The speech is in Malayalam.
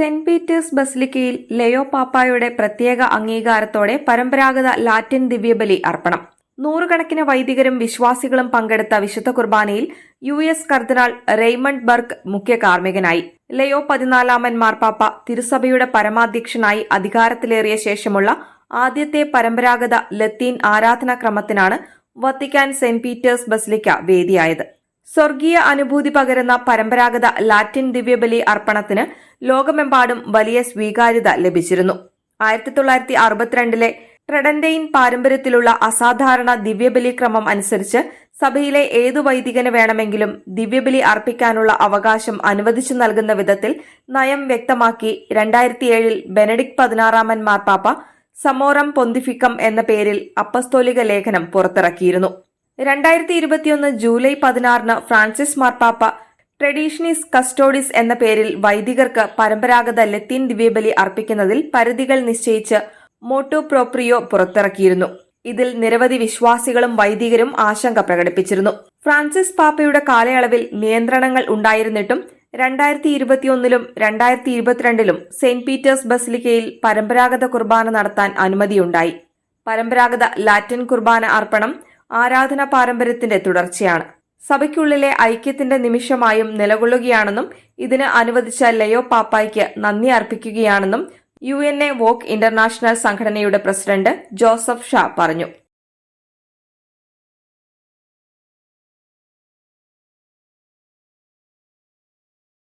സെന്റ് പീറ്റേഴ്സ് ബസിലിക്കയിൽ ലയോ പാപ്പായുടെ പ്രത്യേക അംഗീകാരത്തോടെ പരമ്പരാഗത ലാറ്റിൻ ദിവ്യബലി അർപ്പണം. നൂറുകണക്കിന് വൈദികരും വിശ്വാസികളും പങ്കെടുത്ത വിശുദ്ധ കുർബാനയിൽ യു എസ് കർദിനാൾ റെയ്മണ്ട് ബർഗ് മുഖ്യ കാർമ്മികനായി. ലയോ പതിനാലാമൻ മാർപ്പാപ്പ തിരുസഭയുടെ പരമാധ്യക്ഷനായി അധികാരത്തിലേറിയ ശേഷമുള്ള ആദ്യത്തെ പരമ്പരാഗത ലത്തീൻ ആരാധനാക്രമത്തിനാണ് വത്തിക്കാൻ സെന്റ് പീറ്റേഴ്സ് ബസിലിക്ക വേദിയായത്. സ്വർഗീയ അനുഭൂതി പകരുന്ന പരമ്പരാഗത ലാറ്റിൻ ദിവ്യബലി അർപ്പണത്തിന് ലോകമെമ്പാടും വലിയ സ്വീകാര്യത ലഭിച്ചിരുന്നു. ആയിരത്തി തൊള്ളായിരത്തി അറുപത്തിരണ്ടിലെ ട്രെഡന്റെയിൻ പാരമ്പര്യത്തിലുള്ള അസാധാരണ ദിവ്യബലി ക്രമം അനുസരിച്ച് സഭയിലെ ഏതു വൈദികന് വേണമെങ്കിലും ദിവ്യബലി അർപ്പിക്കാനുള്ള അവകാശം അനുവദിച്ചു നൽകുന്ന വിധത്തിൽ നയം വ്യക്തമാക്കി രണ്ടായിരത്തിയേഴിൽ ബെനഡിക് പതിനാറാമൻ മാർപ്പാപ്പ സമോറം പൊന്തിഫിക്കം എന്ന പേരിൽ അപ്പസ്തോലിക ലേഖനം പുറത്തിറക്കിയിരുന്നു. രണ്ടായിരത്തി ഇരുപത്തിയൊന്ന് ജൂലൈ പതിനാറിന് ഫ്രാൻസിസ് മാർപ്പാപ്പ ട്രഡീഷണീസ് കസ്റ്റോഡിസ് എന്ന പേരിൽ വൈദികർക്ക് പരമ്പരാഗത ലത്തീൻ ദിവ്യബലി അർപ്പിക്കുന്നതിൽ പരിധികൾ നിശ്ചയിച്ച് മോട്ടോ പ്രോപ്രിയോ പുറത്തിറക്കിയിരുന്നു. ഇതിൽ നിരവധി വിശ്വാസികളും വൈദികരും ആശങ്ക പ്രകടിപ്പിച്ചിരുന്നു. ഫ്രാൻസിസ് പാപ്പയുടെ കാലയളവിൽ നിയന്ത്രണങ്ങൾ ഉണ്ടായിരുന്നിട്ടും രണ്ടായിരത്തി ഇരുപത്തിയൊന്നിലും രണ്ടായിരത്തി ഇരുപത്തിരണ്ടിലും സെന്റ് പീറ്റേഴ്സ് ബസിലിക്കയിൽ പരമ്പരാഗത കുർബാന നടത്താൻ അനുമതിയുണ്ടായി. പരമ്പരാഗത ലാറ്റിൻ കുർബാന അർപ്പണം ആരാധനാ പാരമ്പര്യത്തിന്റെ തുടർച്ചയാണ്. സഭയ്ക്കുള്ളിലെ ഐക്യത്തിന്റെ നിമിഷമായും നിലകൊള്ളുകയാണെന്നും ഇതിന് അനുവദിച്ച ലയോ പാപ്പായ്ക്ക് നന്ദി അർപ്പിക്കുകയാണെന്നും U N A Voce International സംഘടനയുടെ പ്രസിഡന്റ് ജോസഫ് ഷാ പറഞ്ഞു.